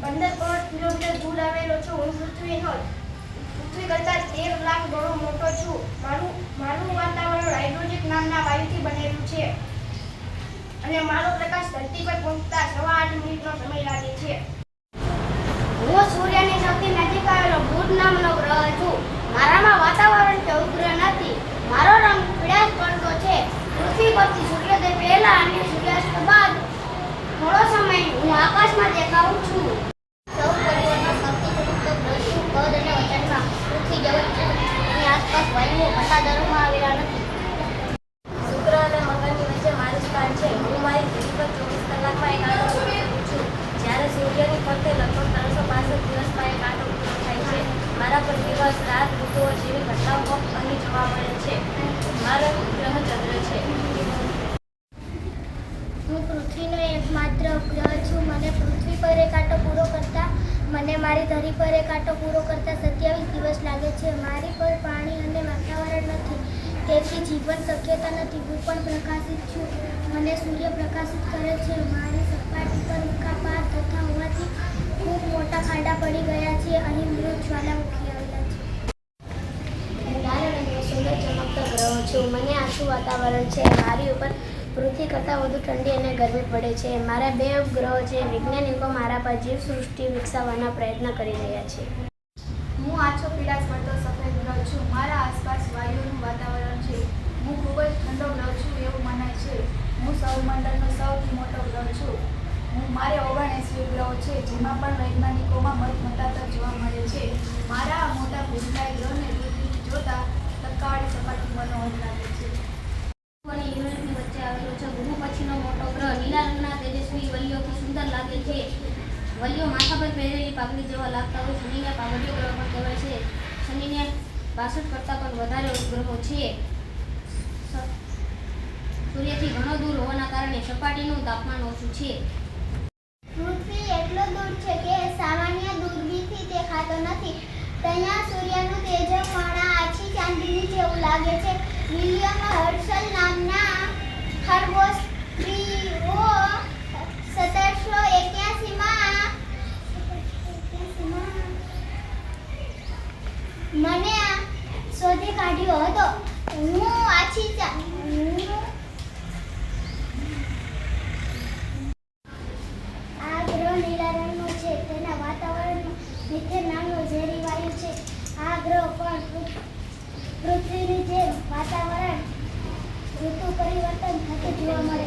પંદર કરોડ કિલોમીટર દૂર આવેલો છું. હું પૃથ્વીનો પૃથ્વી કરતાં તેર લાખ ગણો મોટો છું. મારું મારું વાતાવરણ હાઇડ્રોજન નામના વાયુથી બનેલું છે. અને મારો પ્રકાશ ધરતી પર પહોંચતા સવા આઠ મિનિટનો સમય લાગે છે. હું સૂર્યની સૌથી નજીક આવેલો બુધ નામનો ગ્રહ છું. મારામાં વાતાવરણ કે ઉગ્ર નથી. મારો રંગ પીળાશ પડતો છે. પૃથ્વી પરથી સૂર્યોદય પહેલા અને સૂર્યાસ્ત બાદ થોડો સમય આકાશમાં દેખાઉં છું. સૌ આસપાસ વાયુઓ પટ્ટાદરોમાં આવેલા નથી. શુક્ર અને મંગળની વચ્ચે મારું છે. હું મારી ધરી પર ચોવીસ કલાકમાં એક આંટો કરું છું. જ્યારે સૂર્યની ફરતે લગભગ ત્રણસો પાસઠ દિવસમાં એક આંટો પૂરો થાય છે. મારા પર રાત, ઋતુઓ જેવી ઘટનાઓ અહીં જોવા મળે છે. મારો ગ્રહ ચંદ્ર છે. હું પૃથ્વીનો એકમાત્ર ગ્રહ છું. મને પૃથ્વી પર એક આટો પૂરો કરતા, મને મારી ધરી પર એક આટો પૂરો કરતા સત્યાવીસ દિવસ લાગે છે. મારી પર પાણી અને વાતાવરણ નથી, તેથી જીવન શક્યતા નથી. હું પણ પ્રકાશિત છું. મને સૂર્ય પ્રકાશિત કરે છે. મારી સપાટી પર ઉલ્કાપાત તથા હોવાથી ખૂબ મોટા ખાડા પડી ગયા છે. અહીં મૃત જ્વાલામુખી આવેલા છે. સુંદર ચમકતા ગ્રહો છું. મને આછું વાતાવરણ છે. મારી ઉપર પૃથ્વી કરતાં વધુ ઠંડી અને ગરમી પડે છે. મારા બે ઉપગ્રહો છે. વૈજ્ઞાનિકો મારા પર જીવસૃષ્ટિ વિકસાવવાના પ્રયત્ન કરી રહ્યા છે. હું આછો પીડાશ પડતો સફેદ ગ્રહ છું. મારા આસપાસ વાયુનું વાતાવરણ છે. હું ખૂબ જ ઠંડો ગ્રહ છું એવું મનાય છે. હું સૌમંડળનો સૌથી મોટો ગ્રહ છું. હું મારે ઓગણએંસી ગ્રહો છે, જેમાં પણ વૈજ્ઞાનિકોમાં મત મતાંતર જોવા મળે છે. મારા મોટા ભૂમિકાય ગ્રહને જોતા તત્કાળ સપાટી મનોહર લાગે છે અને યુરેનસની વચ્ચે આવેલો છે ગુરુ પછીનો મોટો ગ્રહ લીલા રંગના તેજસ્વી સુંદર લાગે છે. વલીઓ માથા પર પહેરેલી પાઘડી જેવા લાગતા હોય શનિને પાઘડીઓ ગ્રહ પણ કહેવાય છે. શનિને બાસઠ કરતાં પણ વધારે ઉપગ્રહો છે. સૂર્યથી ઘણો દૂર હોવાના કારણે સપાટીનું તાપમાન ઓછું છે. પૃથ્વી એટલો દૂર છે કે સામાન્ય દૂરબીનથી દેખાતો નથી. ત્યાં સૂર્યનું તેજમાણા આછી ચાંદીની જેવું લાગે છે. વિલિયમ હર્શલ નામના ખરગોશત્રીઓ સત્તરસો એક્યાસીમાં મને આ શોધી કાઢ્યો હતો. હું આછી આ ગ્રહ લીલા રંગનો છે. તેના વાતાવરણમાં મિથેન નામનો ઝેરી વાયુ છે. આ ગ્રહ પણ પૃથ્વીની જેમ વાતાવરણ ઋતુ પરિવર્તન થતું જોવા